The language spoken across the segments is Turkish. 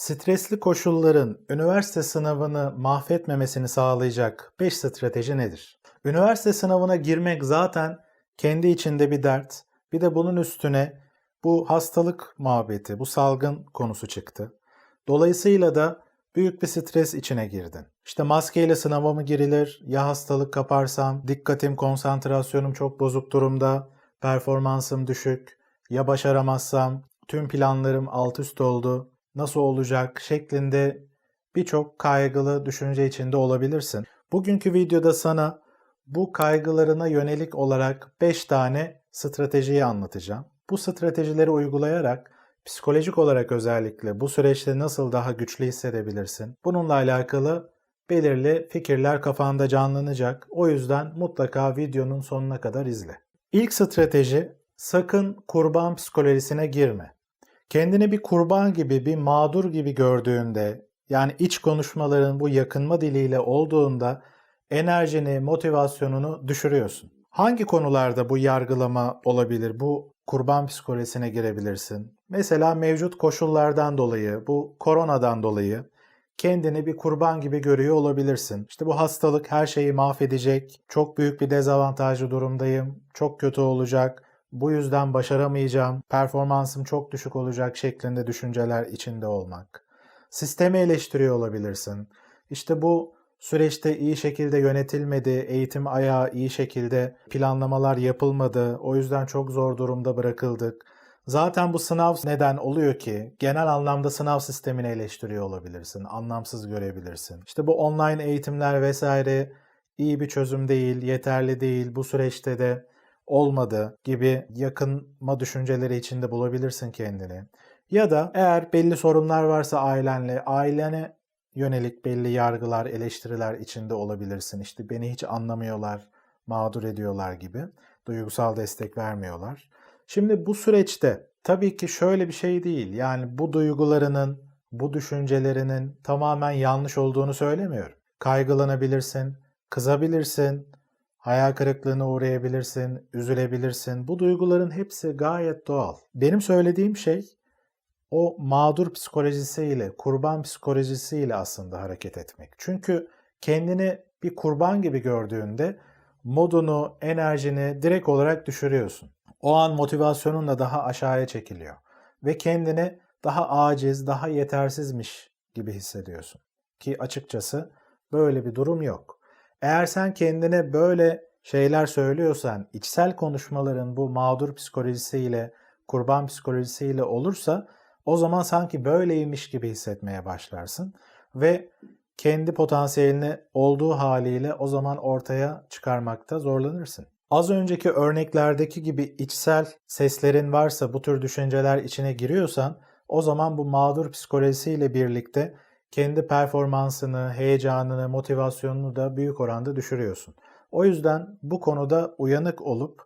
Stresli koşulların üniversite sınavını mahvetmemesini sağlayacak 5 strateji nedir? Üniversite sınavına girmek zaten kendi içinde bir dert. Bir de bunun üstüne bu hastalık muhabbeti, bu salgın konusu çıktı. Dolayısıyla da büyük bir stres içine girdin. İşte maskeyle sınava mı girilir? Ya hastalık kaparsam? Dikkatim, konsantrasyonum çok bozuk durumda. Performansım düşük. Ya başaramazsam? Tüm planlarım alt üst oldu. Nasıl olacak? Şeklinde birçok kaygılı düşünce içinde olabilirsin. Bugünkü videoda sana bu kaygılarına yönelik olarak 5 tane stratejiyi anlatacağım. Bu stratejileri uygulayarak psikolojik olarak özellikle bu süreçte nasıl daha güçlü hissedebilirsin? Bununla alakalı belirli fikirler kafanda canlanacak. O yüzden mutlaka videonun sonuna kadar izle. İlk strateji sakın kurban psikolojisine girme. Kendini bir kurban gibi, bir mağdur gibi gördüğünde, yani iç konuşmaların bu yakınma diliyle olduğunda enerjini, motivasyonunu düşürüyorsun. Hangi konularda bu yargılama olabilir? Bu kurban psikolojisine girebilirsin. Mesela mevcut koşullardan dolayı, bu koronadan dolayı kendini bir kurban gibi görüyor olabilirsin. İşte bu hastalık her şeyi mahvedecek, çok büyük bir dezavantajlı durumdayım, çok kötü olacak, bu yüzden başaramayacağım, performansım çok düşük olacak şeklinde düşünceler içinde olmak. Sistemi eleştiriyor olabilirsin. İşte bu süreçte iyi şekilde yönetilmedi, eğitim ayağı iyi şekilde planlamalar yapılmadı, o yüzden çok zor durumda bırakıldık. Zaten bu sınav neden oluyor ki genel anlamda sınav sistemini eleştiriyor olabilirsin, anlamsız görebilirsin. İşte bu online eğitimler vesaire iyi bir çözüm değil, yeterli değil, bu süreçte de olmadı gibi yakınma düşünceleri içinde bulabilirsin kendini. Ya da eğer belli sorunlar varsa ailenle, ailene yönelik belli yargılar, eleştiriler içinde olabilirsin. İşte beni hiç anlamıyorlar, mağdur ediyorlar gibi. Duygusal destek vermiyorlar. Şimdi bu süreçte tabii ki şöyle bir şey değil. Yani bu duygularının, bu düşüncelerinin tamamen yanlış olduğunu söylemiyorum. Kaygılanabilirsin, kızabilirsin, hayal kırıklığına uğrayabilirsin, üzülebilirsin. Bu duyguların hepsi gayet doğal. Benim söylediğim şey o mağdur psikolojisiyle, kurban psikolojisiyle aslında hareket etmek. Çünkü kendini bir kurban gibi gördüğünde modunu, enerjini direkt olarak düşürüyorsun. O an motivasyonun da daha aşağıya çekiliyor ve kendini daha aciz, daha yetersizmiş gibi hissediyorsun. Ki açıkçası böyle bir durum yok. Eğer sen kendine böyle şeyler söylüyorsan, içsel konuşmaların bu mağdur psikolojisiyle, kurban psikolojisiyle olursa o zaman sanki böyleymiş gibi hissetmeye başlarsın ve kendi potansiyelini olduğu haliyle o zaman ortaya çıkarmakta zorlanırsın. Az önceki örneklerdeki gibi içsel seslerin varsa bu tür düşünceler içine giriyorsan o zaman bu mağdur psikolojisiyle birlikte kendi performansını, heyecanını, motivasyonunu da büyük oranda düşürüyorsun. O yüzden bu konuda uyanık olup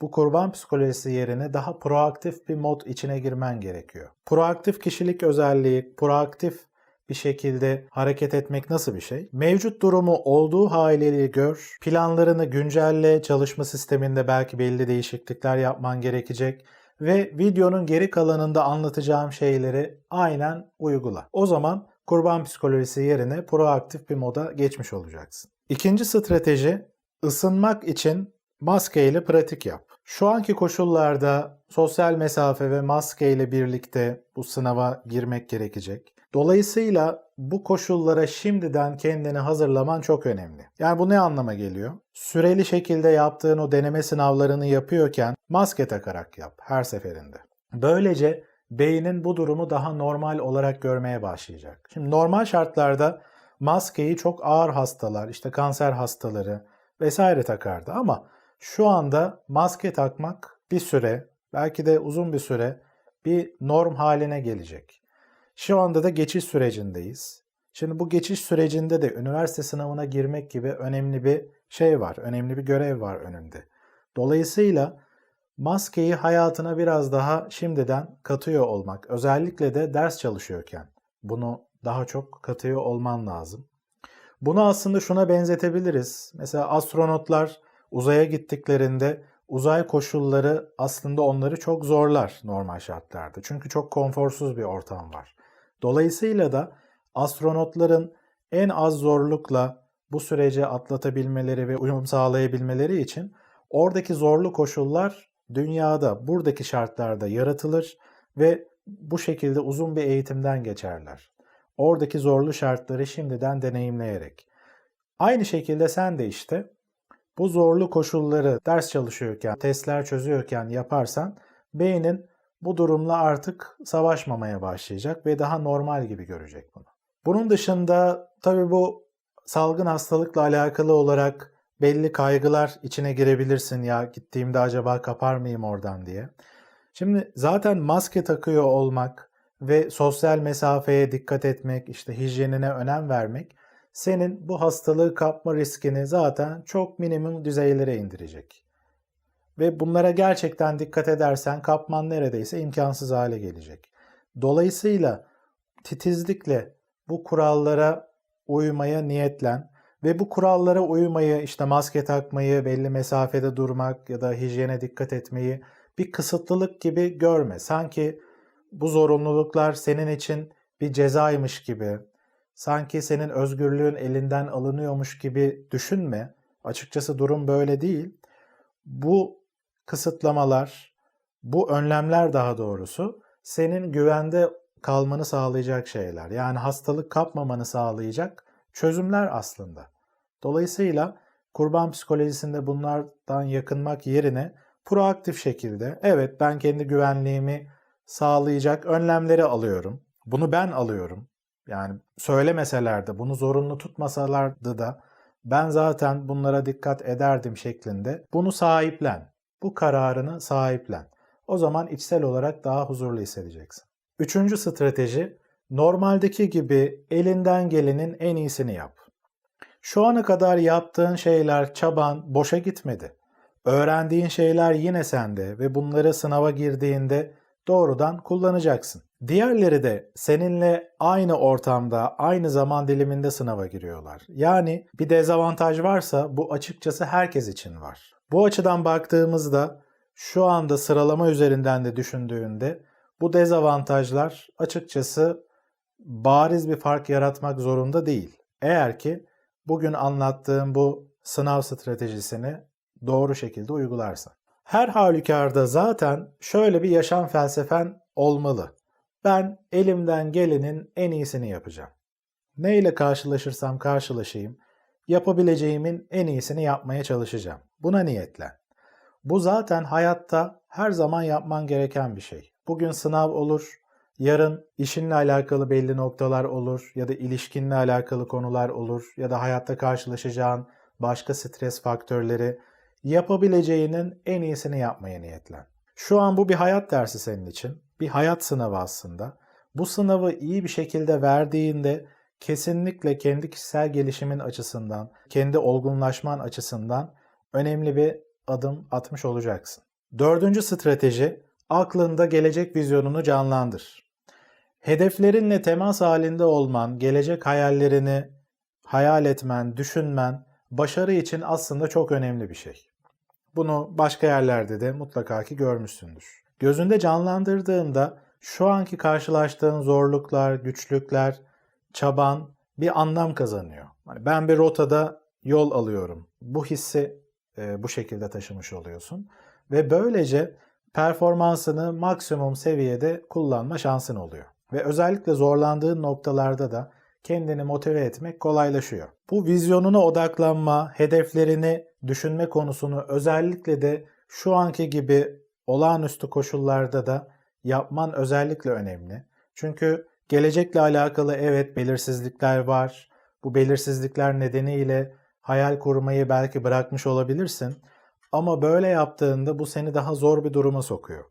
bu kurban psikolojisi yerine daha proaktif bir mod içine girmen gerekiyor. Proaktif kişilik özelliği, proaktif bir şekilde hareket etmek nasıl bir şey? Mevcut durumu olduğu haliyle gör, planlarını güncelle, çalışma sisteminde belki belli değişiklikler yapman gerekecek ve videonun geri kalanında anlatacağım şeyleri aynen uygula. O zaman kurban psikolojisi yerine proaktif bir moda geçmiş olacaksın. İkinci strateji ısınmak için maske ile pratik yap. Şu anki koşullarda sosyal mesafe ve maske ile birlikte bu sınava girmek gerekecek. Dolayısıyla bu koşullara şimdiden kendini hazırlaman çok önemli. Yani bu ne anlama geliyor? Süreli şekilde yaptığın o deneme sınavlarını yapıyorken maske takarak yap her seferinde. Böylece beynin bu durumu daha normal olarak görmeye başlayacak. Şimdi normal şartlarda maskeyi çok ağır hastalar, işte kanser hastaları vesaire takardı ama şu anda maske takmak bir süre, belki de uzun bir süre bir norm haline gelecek. Şu anda da geçiş sürecindeyiz. Şimdi bu geçiş sürecinde de üniversite sınavına girmek gibi önemli bir şey var, önemli bir görev var önünde. Dolayısıyla maskeyi hayatına biraz daha şimdiden katıyor olmak, özellikle de ders çalışıyorken bunu daha çok katıyor olman lazım. Bunu aslında şuna benzetebiliriz. Mesela astronotlar uzaya gittiklerinde uzay koşulları aslında onları çok zorlar normal şartlarda. Çünkü çok konforsuz bir ortam var. Dolayısıyla da astronotların en az zorlukla bu süreci atlatabilmeleri ve uyum sağlayabilmeleri için oradaki zorlu koşullar dünyada buradaki şartlarda yaratılır ve bu şekilde uzun bir eğitimden geçerler. Oradaki zorlu şartları şimdiden deneyimleyerek. Aynı şekilde sen de işte bu zorlu koşulları ders çalışıyorken, testler çözüyorken yaparsan beynin bu durumla artık savaşmamaya başlayacak ve daha normal gibi görecek bunu. Bunun dışında tabii bu salgın hastalıkla alakalı olarak belli kaygılar içine girebilirsin ya gittiğimde acaba kapar mıyım oradan diye. Şimdi zaten maske takıyor olmak ve sosyal mesafeye dikkat etmek, işte hijyenine önem vermek senin bu hastalığı kapma riskini zaten çok minimum düzeylere indirecek. Ve bunlara gerçekten dikkat edersen kapman neredeyse imkansız hale gelecek. Dolayısıyla titizlikle bu kurallara uymaya niyetlen ve bu kurallara uymayı, işte maske takmayı, belli mesafede durmak ya da hijyene dikkat etmeyi bir kısıtlılık gibi görme. Sanki bu zorunluluklar senin için bir cezaymış gibi, sanki senin özgürlüğün elinden alınıyormuş gibi düşünme. Açıkçası durum böyle değil. Bu kısıtlamalar, bu önlemler daha doğrusu senin güvende kalmanı sağlayacak şeyler. Yani hastalık kapmamanı sağlayacak çözümler aslında. Dolayısıyla kurban psikolojisinde bunlardan yakınmak yerine proaktif şekilde evet ben kendi güvenliğimi sağlayacak önlemleri alıyorum. Bunu ben alıyorum. Yani söylemeseler de bunu zorunlu tutmasalardı da ben zaten bunlara dikkat ederdim şeklinde bunu sahiplen. Bu kararını sahiplen. O zaman içsel olarak daha huzurlu hissedeceksin. Üçüncü strateji normaldeki gibi elinden gelenin en iyisini yap. Şu ana kadar yaptığın şeyler, çaban boşa gitmedi. Öğrendiğin şeyler yine sende ve bunları sınava girdiğinde doğrudan kullanacaksın. Diğerleri de seninle aynı ortamda, aynı zaman diliminde sınava giriyorlar. Yani bir dezavantaj varsa bu açıkçası herkes için var. Bu açıdan baktığımızda şu anda sıralama üzerinden de düşündüğünde bu dezavantajlar açıkçası bariz bir fark yaratmak zorunda değil. Eğer ki bugün anlattığım bu sınav stratejisini doğru şekilde uygularsan. Her halükarda zaten şöyle bir yaşam felsefen olmalı. Ben elimden gelenin en iyisini yapacağım. Ne ile karşılaşırsam karşılaşayım, yapabileceğimin en iyisini yapmaya çalışacağım. Buna niyetlen. Bu zaten hayatta her zaman yapman gereken bir şey. Bugün sınav olur, yarın işinle alakalı belli noktalar olur ya da ilişkinle alakalı konular olur ya da hayatta karşılaşacağın başka stres faktörleri yapabileceğinin en iyisini yapmaya niyetlen. Şu an bu bir hayat dersi senin için. Bir hayat sınavı aslında. Bu sınavı iyi bir şekilde verdiğinde kesinlikle kendi kişisel gelişimin açısından, kendi olgunlaşman açısından önemli bir adım atmış olacaksın. Dördüncü strateji, aklında gelecek vizyonunu canlandır. Hedeflerinle temas halinde olman, gelecek hayallerini hayal etmen, düşünmen, başarı için aslında çok önemli bir şey. Bunu başka yerlerde de mutlaka ki görmüşsündür. Gözünde canlandırdığında şu anki karşılaştığın zorluklar, güçlükler, çaban bir anlam kazanıyor. Yani ben bir rotada yol alıyorum. Bu hissi e, bu şekilde taşımış oluyorsun ve böylece performansını maksimum seviyede kullanma şansın oluyor. Ve özellikle zorlandığın noktalarda da kendini motive etmek kolaylaşıyor. Bu vizyonuna odaklanma, hedeflerini düşünme konusunu özellikle de şu anki gibi olağanüstü koşullarda da yapman özellikle önemli. Çünkü gelecekle alakalı evet belirsizlikler var. Bu belirsizlikler nedeniyle hayal kurmayı belki bırakmış olabilirsin. Ama böyle yaptığında bu seni daha zor bir duruma sokuyor.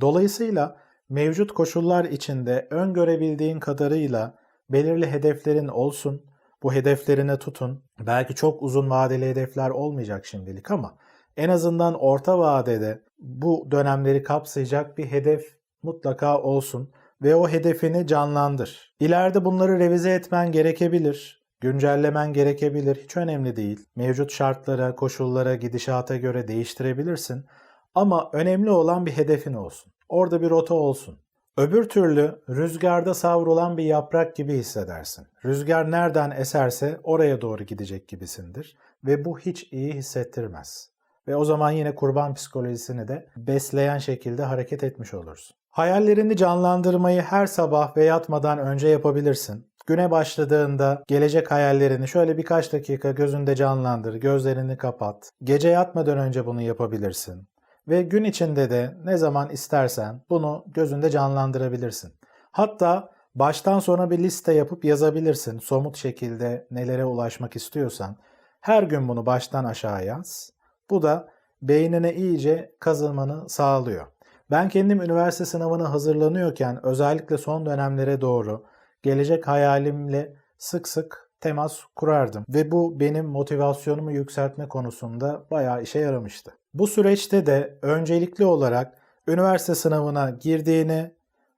Dolayısıyla mevcut koşullar içinde öngörebildiğin kadarıyla belirli hedeflerin olsun. Bu hedeflerine tutun. Belki çok uzun vadeli hedefler olmayacak şimdilik ama en azından orta vadede bu dönemleri kapsayacak bir hedef mutlaka olsun ve o hedefini canlandır. İleride bunları revize etmen gerekebilir. Güncellemen gerekebilir. Hiç önemli değil. Mevcut şartlara, koşullara, gidişata göre değiştirebilirsin. Ama önemli olan bir hedefin olsun. Orada bir rota olsun. Öbür türlü rüzgarda savrulan bir yaprak gibi hissedersin. Rüzgar nereden eserse oraya doğru gidecek gibisindir ve bu hiç iyi hissettirmez. Ve o zaman yine kurban psikolojisini de besleyen şekilde hareket etmiş olursun. Hayallerini canlandırmayı her sabah ve yatmadan önce yapabilirsin. Güne başladığında gelecek hayallerini şöyle birkaç dakika gözünde canlandır, gözlerini kapat. Gece yatmadan önce bunu yapabilirsin. Ve gün içinde de ne zaman istersen bunu gözünde canlandırabilirsin. Hatta baştan sona bir liste yapıp yazabilirsin. Somut şekilde nelere ulaşmak istiyorsan. Her gün bunu baştan aşağı yaz. Bu da beynine iyice kazınmanı sağlıyor. Ben kendim üniversite sınavına hazırlanıyorken özellikle son dönemlere doğru gelecek hayalimle sık sık temas kurardım ve bu benim motivasyonumu yükseltme konusunda bayağı işe yaramıştı. Bu süreçte de öncelikli olarak üniversite sınavına girdiğini,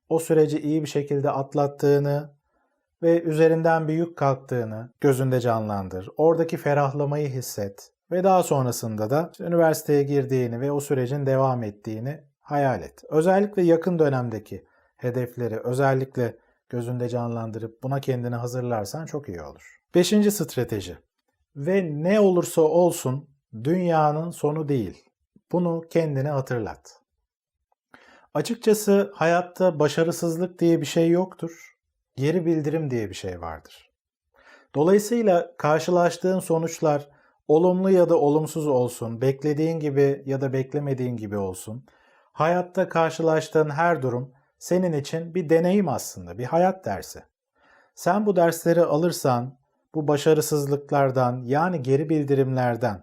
o süreci iyi bir şekilde atlattığını ve üzerinden bir yük kalktığını gözünde canlandır. Oradaki ferahlamayı hisset ve daha sonrasında da üniversiteye girdiğini ve o sürecin devam ettiğini hayal et. Özellikle yakın dönemdeki hedefleri özellikle gözünde canlandırıp buna kendini hazırlarsan çok iyi olur. Beşinci strateji. Ve ne olursa olsun dünyanın sonu değil. Bunu kendine hatırlat. Açıkçası hayatta başarısızlık diye bir şey yoktur. Geri bildirim diye bir şey vardır. Dolayısıyla karşılaştığın sonuçlar olumlu ya da olumsuz olsun, beklediğin gibi ya da beklemediğin gibi olsun. Hayatta karşılaştığın her durum senin için bir deneyim aslında, bir hayat dersi. Sen bu dersleri alırsan, bu başarısızlıklardan yani geri bildirimlerden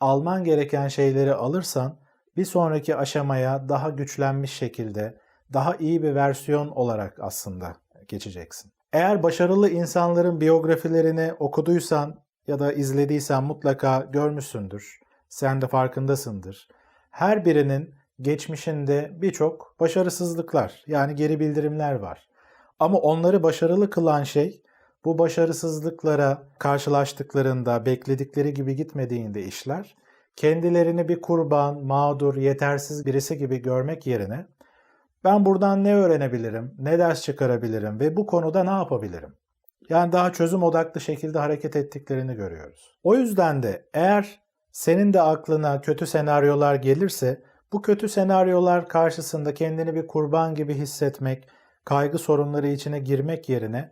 alman gereken şeyleri alırsan bir sonraki aşamaya daha güçlenmiş şekilde, daha iyi bir versiyon olarak aslında geçeceksin. Eğer başarılı insanların biyografilerini okuduysan ya da izlediysen mutlaka görmüşsündür. Sen de farkındasındır. Her birinin geçmişinde birçok başarısızlıklar yani geri bildirimler var. Ama onları başarılı kılan şey bu başarısızlıklara karşılaştıklarında bekledikleri gibi gitmediğinde işler kendilerini bir kurban, mağdur, yetersiz birisi gibi görmek yerine ben buradan ne öğrenebilirim, ne ders çıkarabilirim ve bu konuda ne yapabilirim? Yani daha çözüm odaklı şekilde hareket ettiklerini görüyoruz. O yüzden de eğer senin de aklına kötü senaryolar gelirse bu kötü senaryolar karşısında kendini bir kurban gibi hissetmek, kaygı sorunları içine girmek yerine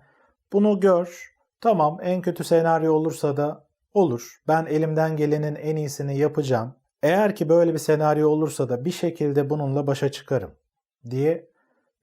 bunu gör. Tamam en kötü senaryo olursa da olur. Ben elimden gelenin en iyisini yapacağım. Eğer ki böyle bir senaryo olursa da bir şekilde bununla başa çıkarım diye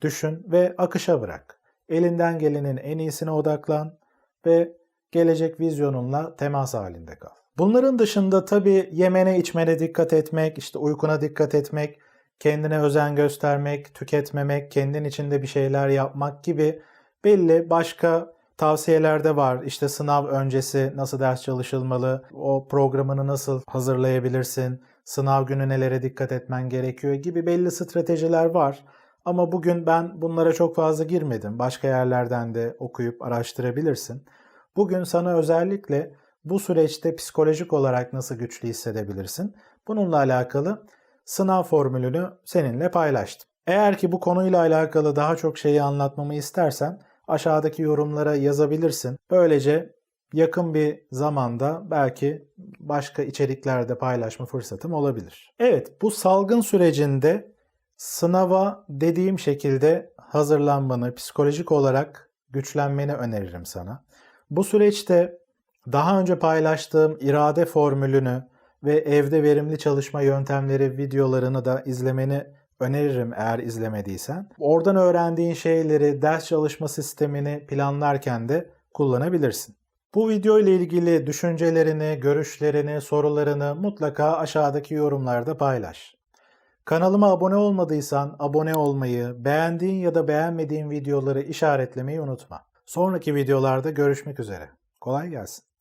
düşün ve akışa bırak. Elinden gelenin en iyisine odaklan ve gelecek vizyonunla temas halinde kal. Bunların dışında tabii yemene içmene dikkat etmek, işte uykuna dikkat etmek, kendine özen göstermek, tüketmemek, kendin içinde bir şeyler yapmak gibi belli başka tavsiyeler de var. İşte sınav öncesi nasıl ders çalışılmalı, o programını nasıl hazırlayabilirsin, sınav günü nelere dikkat etmen gerekiyor gibi belli stratejiler var. Ama bugün ben bunlara çok fazla girmedim. Başka yerlerden de okuyup araştırabilirsin. Bugün sana özellikle bu süreçte psikolojik olarak nasıl güçlü hissedebilirsin? Bununla alakalı sınav formülünü seninle paylaştım. Eğer ki bu konuyla alakalı daha çok şeyi anlatmamı istersen aşağıdaki yorumlara yazabilirsin. Böylece yakın bir zamanda belki başka içeriklerde paylaşma fırsatım olabilir. Evet, bu salgın sürecinde sınava dediğim şekilde hazırlanmanı, psikolojik olarak güçlenmeni öneririm sana. Bu süreçte daha önce paylaştığım irade formülünü ve evde verimli çalışma yöntemleri videolarını da izlemeni öneririm eğer izlemediysen. Oradan öğrendiğin şeyleri ders çalışma sistemini planlarken de kullanabilirsin. Bu video ile ilgili düşüncelerini, görüşlerini, sorularını mutlaka aşağıdaki yorumlarda paylaş. Kanalıma abone olmadıysan abone olmayı, beğendiğin ya da beğenmediğin videoları işaretlemeyi unutma. Sonraki videolarda görüşmek üzere. Kolay gelsin.